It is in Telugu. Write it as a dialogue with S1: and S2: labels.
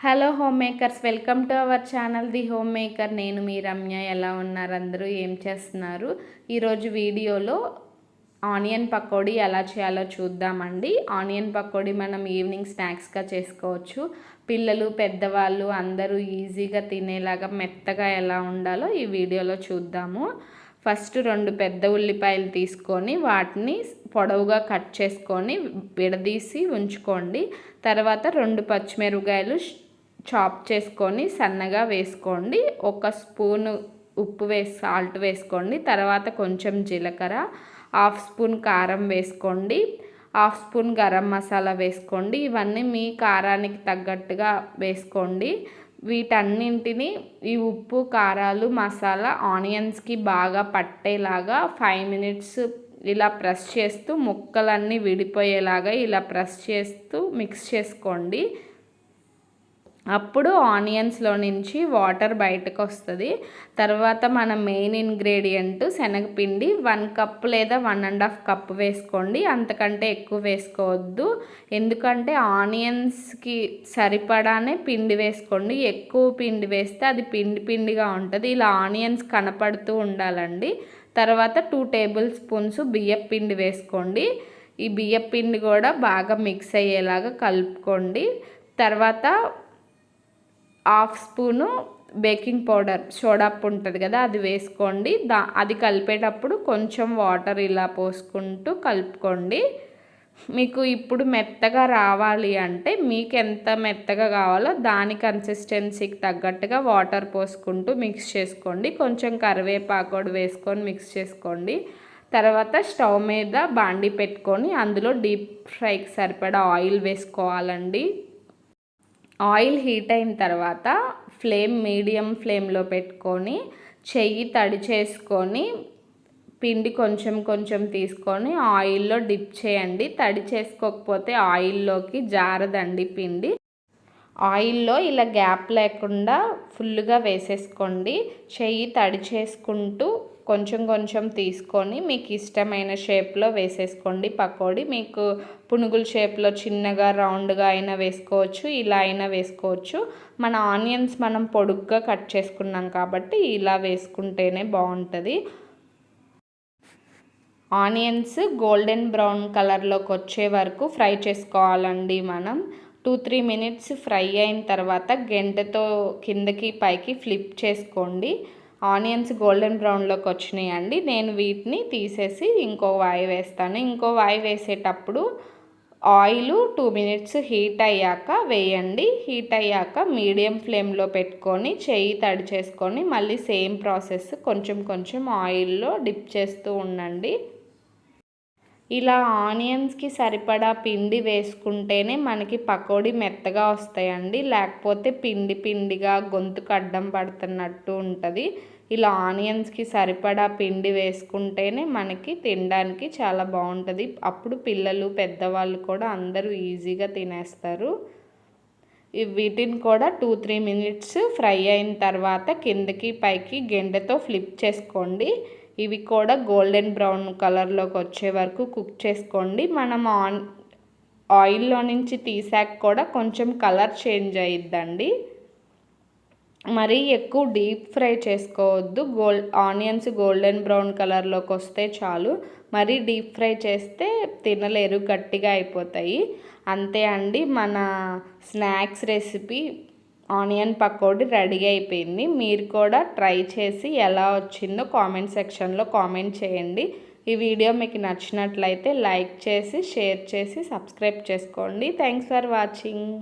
S1: Hello homemakers welcome to our channel the homemaker నేను మీ రమ్య. ఎలా ఉన్నారు? అందరూ ఏం చేస్తున్నారు? ఈరోజు వీడియోలో ఆనియన్ పకోడీ ఎలా చేయాలో చూద్దామండి. ఆనియన్ పకోడీ మనం ఈవినింగ్ స్నాక్స్గా చేసుకోవచ్చు. పిల్లలు పెద్దవాళ్ళు అందరూ ఈజీగా తినేలాగా మెత్తగా ఎలా ఉండాలో ఈ వీడియోలో చూద్దాము. ఫస్ట్ రెండు పెద్ద ఉల్లిపాయలు తీసుకొని వాటిని పొడవుగా కట్ చేసుకొని విడదీసి ఉంచుకోండి. తర్వాత రెండు పచ్చిమిరపకాయలు చాప్ చేసుకొని సన్నగా వేసుకోండి. ఒక స్పూన్ ఉప్పు వేసి సాల్ట్ వేసుకోండి. తర్వాత కొంచెం జీలకర్ర హాఫ్ స్పూన్ కారం వేసుకోండి. హాఫ్ స్పూన్ గరం మసాలా వేసుకోండి. ఇవన్నీ మీ కారానికి తగ్గట్టుగా వేసుకోండి. వీటన్నింటిని ఈ ఉప్పు కారాలు మసాలా ఆనియన్స్కి బాగా పట్టేలాగా ఫైవ్ మినిట్స్ ఇలా ప్రెస్ చేస్తూ ముక్కలన్నీ విడిపోయేలాగా ఇలా ప్రెస్ చేస్తూ మిక్స్ చేసుకోండి. అప్పుడు ఆనియన్స్లో నుంచి వాటర్ బయటకు వస్తుంది తర్వాత మన మెయిన్ ఇంగ్రీడియంట్ శనగపిండి వన్ కప్ లేదా వన్ అండ్ హాఫ్ కప్ వేసుకోండి. అంతకంటే ఎక్కువ వేసుకోవద్దు. ఎందుకంటే ఆనియన్స్కి సరిపడానే పిండి వేసుకోండి. ఎక్కువ పిండి వేస్తే అది పిండి పిండిగా ఉంటుంది. ఇలా ఆనియన్స్ కనపడుతూ ఉండాలండి. తర్వాత టూ టేబుల్ స్పూన్స్ బియ్యం పిండి వేసుకోండి. ఈ బియ్యం పిండి కూడా బాగా మిక్స్ అయ్యేలాగా కలుపుకోండి. తర్వాత హాఫ్ స్పూను బేకింగ్ పౌడర్ సోడాప్ ఉంటుంది కదా అది వేసుకోండి. దా అది కలిపేటప్పుడు కొంచెం వాటర్ ఇలా పోసుకుంటూ కలుపుకోండి. మీకు ఇప్పుడు మెత్తగా రావాలి అంటే మీకు ఎంత మెత్తగా కావాలో దాని కన్సిస్టెన్సీకి తగ్గట్టుగా వాటర్ పోసుకుంటూ మిక్స్ చేసుకోండి. కొంచెం కరివేపాకు వేసుకొని మిక్స్ చేసుకోండి. తర్వాత స్టవ్ మీద బాండి పెట్టుకొని అందులో డీప్ ఫ్రైకి సరిపడా ఆయిల్ వేసుకోవాలండి. ఆయిల్ హీట్ అయిన తర్వాత ఫ్లేమ్ మీడియం ఫ్లేమ్లో పెట్టుకొని చెయ్యి తడి చేసుకొని పిండి కొంచెం కొంచెం తీసుకొని ఆయిల్లో డిప్ చేయండి. తడి చేసుకోకపోతే ఆయిల్లోకి జారదండి పిండి. ఆయిల్లో ఇలా గ్యాప్ లేకుండా ఫుల్గా వేసేసుకోండి. చెయ్యి తడి చేసుకుంటూ కొంచెం కొంచెం తీసుకొని మీకు ఇష్టమైన షేప్లో వేసేసుకోండి. పకోడీ మీకు పునుగుల షేప్లో చిన్నగా రౌండ్గా అయినా వేసుకోవచ్చు ఇలా అయినా వేసుకోవచ్చు. మన ఆనియన్స్ మనం పొడుగ్గా కట్ చేసుకున్నాం కాబట్టి ఇలా వేసుకుంటేనే బాగుంటుంది. ఆనియన్స్ గోల్డెన్ బ్రౌన్ కలర్లోకి వచ్చే వరకు ఫ్రై చేసుకోవాలండి మనం. టూ త్రీ మినిట్స్ ఫ్రై అయిన తర్వాత గెంటతో కిందకి పైకి ఫ్లిప్ చేసుకోండి. ఆనియన్స్ గోల్డెన్ బ్రౌన్లోకి వచ్చినాయండి. నేను వీటిని తీసేసి ఇంకో వాయి వేస్తాను. ఇంకో వాయి వేసేటప్పుడు ఆయిల్ టూ మినిట్స్ హీట్ అయ్యాక వేయండి. హీట్ అయ్యాక మీడియం ఫ్లేమ్లో పెట్టుకొని చెయ్యి తడి చేసుకొని మళ్ళీ సేమ్ ప్రాసెస్ కొంచెం కొంచెం ఆయిల్లో డిప్ చేస్తూ ఉండండి. ఇలా ఆనియన్స్కి సరిపడా పిండి వేసుకుంటేనే మనకి పకోడీ మెత్తగా వస్తాయండి. లేకపోతే పిండి పిండిగా గొంతుకు అడ్డం పడుతున్నట్టు ఉంటుంది. ఇలా ఆనియన్స్కి సరిపడా పిండి వేసుకుంటేనే మనకి తినడానికి చాలా బాగుంటుంది. అప్పుడు పిల్లలు పెద్దవాళ్ళు కూడా అందరూ ఈజీగా తినేస్తారు. వీటిని కూడా టూ త్రీ మినిట్స్ ఫ్రై అయిన తర్వాత కిందకి పైకి గెండెతో ఫ్లిప్ చేసుకోండి. ఇవి కూడా గోల్డెన్ బ్రౌన్ కలర్లోకి వచ్చే వరకు కుక్ చేసుకోండి. మనం ఆన్ ఆయిల్లో నుంచి తీసాక కూడా కొంచెం కలర్ చేంజ్ అయ్యిద్దండి మరీ ఎక్కువ డీప్ ఫ్రై చేసుకోవద్దు. గోల్డ్ ఆనియన్స్ గోల్డెన్ బ్రౌన్ కలర్లోకి వస్తే చాలు. మరీ డీప్ ఫ్రై చేస్తే తినలేరు గట్టిగా అయిపోతాయి. అంతే అండి. మన snacks recipe onion pakodi ready అయిపోయింది. మీరు కూడా ట్రై చేసి ఎలా వచ్చిందో కామెంట్ సెక్షన్లో కామెంట్ చేయండి. ఈ వీడియో మీకు నచ్చినట్లయితే లైక్ చేసి షేర్ చేసి సబ్స్క్రైబ్ చేసుకోండి. Thanks for watching.